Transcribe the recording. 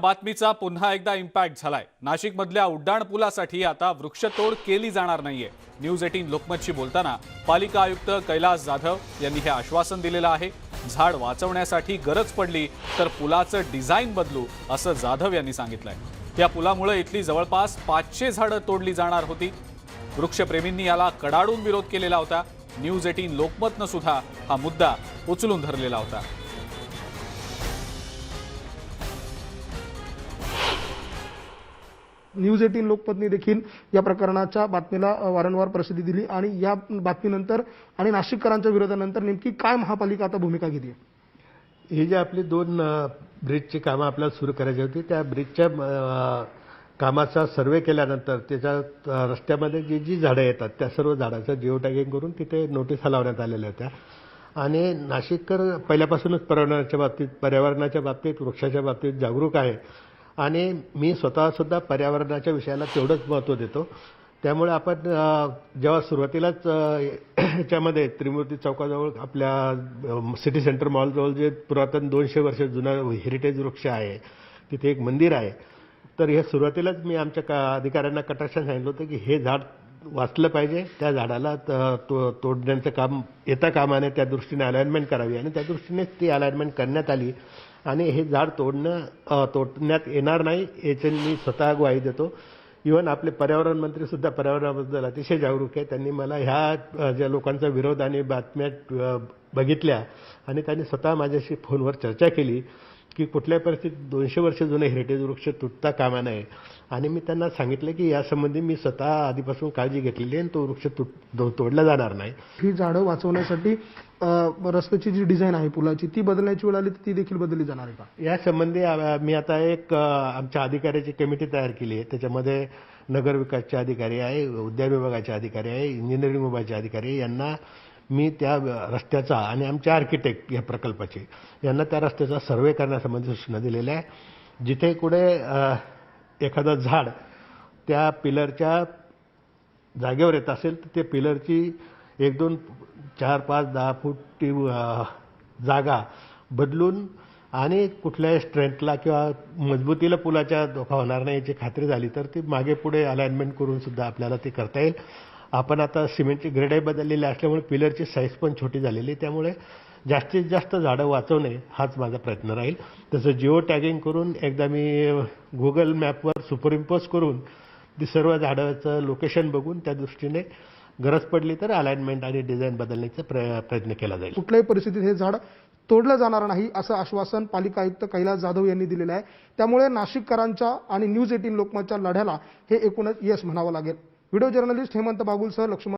बातमीचा पुन्हा एकदा इम्पॅक्ट झालाय. नाशिकमधल्या उड्डाण पुलासाठी आता वृक्षतोड केली जाणार नाहीये. न्यूज एटीन लोकमतशी बोलताना पालिका आयुक्त कैलास जाधव यांनी हे आश्वासन दिलेलं आहे. झाड वाचवण्यासाठी गरज पडली तर पुलाचं डिझाईन बदलू असं जाधव यांनी सांगितलंय. या पुलामुळे इथली जवळपास पाचशे झाडं तोडली जाणार होती. वृक्षप्रेमींनी याला कडाडून विरोध केलेला होता. न्यूज एटीन लोकमतनं सुद्धा हा मुद्दा उचलून धरलेला होता. न्यूज एटीन लोकपतनी देखील या प्रकरणाच्या बातमीला वारंवार प्रसिद्धी दिली आणि या बातमीनंतर आणि नाशिककरांच्या विरोधानंतर नेमकी काय महापालिका आता भूमिका घेतली ही जी आपली दोन ब्रिजची कामं आपल्याला सुरू करायची होती त्या ब्रिजच्या कामाचा सर्वे केल्यानंतर त्याच्या रस्त्यामध्ये जी जी झाडं येतात त्या सर्व झाडाचं जिओ टॅगिंग करून तिथे नोटीस लावण्यात आलेल्या होत्या. आणि नाशिककर पहिल्यापासूनच पर्यावरणाच्या बाबतीत पर्यावरणाच्या बाबतीत वृक्षाच्या बाबतीत जागरूक आहे. आणि मी स्वतःसुद्धा पर्यावरणाच्या विषयाला तेवढंच महत्त्व देतो. त्यामुळे आपण जेव्हा सुरुवातीलाच ह्याच्यामध्ये त्रिमूर्ती चौकाजवळ आपल्या सिटी सेंटर मॉलजवळ जे पुरातन दोनशे वर्ष जुना हेरिटेज वृक्ष आहे तिथे एक मंदिर आहे. तर हे सुरुवातीलाच मी आमच्या का अधिकाऱ्यांना कटाक्षाने सांगितलं होतं की हे झाड वाचलं पाहिजे. त्या झाडाला त- तो तोडण्याचं काम येता कामाने त्या दृष्टीने अलाइनमेंट करावी आणि त्या दृष्टीनेच ती अलाइनमेंट करण्यात आली. आणि हे झाड तोडणं तोडण्यात येणार नाही याचे मी स्वतः ग्वाही देतो. इव्हन आपले पर्यावरण मंत्री सुद्धा पर्यावरणाबद्दल अतिशय जागरूक आहे. त्यांनी मला ह्या ज्या लोकांचा विरोध आणि बातम्या बघितल्या आणि त्यांनी स्वतः माझ्याशी फोनवर चर्चा केली. की कुठल्याही परिस्थितीत दोनशे वर्ष जुने हेरिटेज वृक्ष तुटता कामा नये. आणि मी त्यांना सांगितलं की यासंबंधी मी स्वतः आधीपासून काळजी घेतलेली आहे आणि तो वृक्ष तुट तोडला जाणार नाही. ही झाडं वाचवण्यासाठी रस्त्याची जी डिझाईन आहे पुलाची ती बदलण्याची वेळ आली तर ती देखील बदलली जाणार आहे का? यासंबंधी मी आता एक आमच्या अधिकाऱ्याची कमिटी तयार केली आहे. त्याच्यामध्ये नगर विकासचे अधिकारी आहे उद्यान विभागाचे अधिकारी आहे इंजिनिअरिंग विभागाचे अधिकारी. यांना मी त्या रस्त्याचा आणि आमचे आर्किटेक्ट या प्रकल्पाचे यांना त्या रस्त्याचा सर्वे करण्यासंबंधी सूचना दिलेल्या आहे. जिथे कुठे एखादं झाड त्या पिलरच्या जागेवर येत असेल तर ते पिलरची एक दोन चार पाच दहा फूट जागा बदलून आणि कुठल्याही स्ट्रेंथला किंवा मजबूतीला पुलाच्या धोका होणार नाही याची खात्री झाली तर ती मागे पुढे अलाइनमेंट करून सुद्धा आपल्याला ते करता येईल. आपण आता सिमेंटची ग्रेडही बदललेली असल्यामुळे पिलरची साईज पण छोटी झालेली आहे. त्यामुळे जास्तीत जास्त झाडं वाचवणे हाच माझा प्रयत्न राहील. तसं जिओ टॅगिंग करून एकदा मी गुगल मॅपवर सुपरइम्पोज करून ती सर्व झाडाचं लोकेशन बघून त्या दृष्टीने गरज पडली तर अलाइनमेंट आणि डिझाईन बदलण्याचा प्रयत्न केला जाईल. कुठल्याही परिस्थितीत हे झाड तोडलं जाणार नाही असं आश्वासन पालिका आयुक्त कैलास जाधव यांनी दिलेलं आहे. त्यामुळे नाशिककरांच्या आणि न्यूज एटीन लोकमतच्या लढ्याला हे एकूणच यश म्हणावं लागेल. व्हिडिओ जर्नलिस्ट हेमंत बागुलसह लक्ष्मण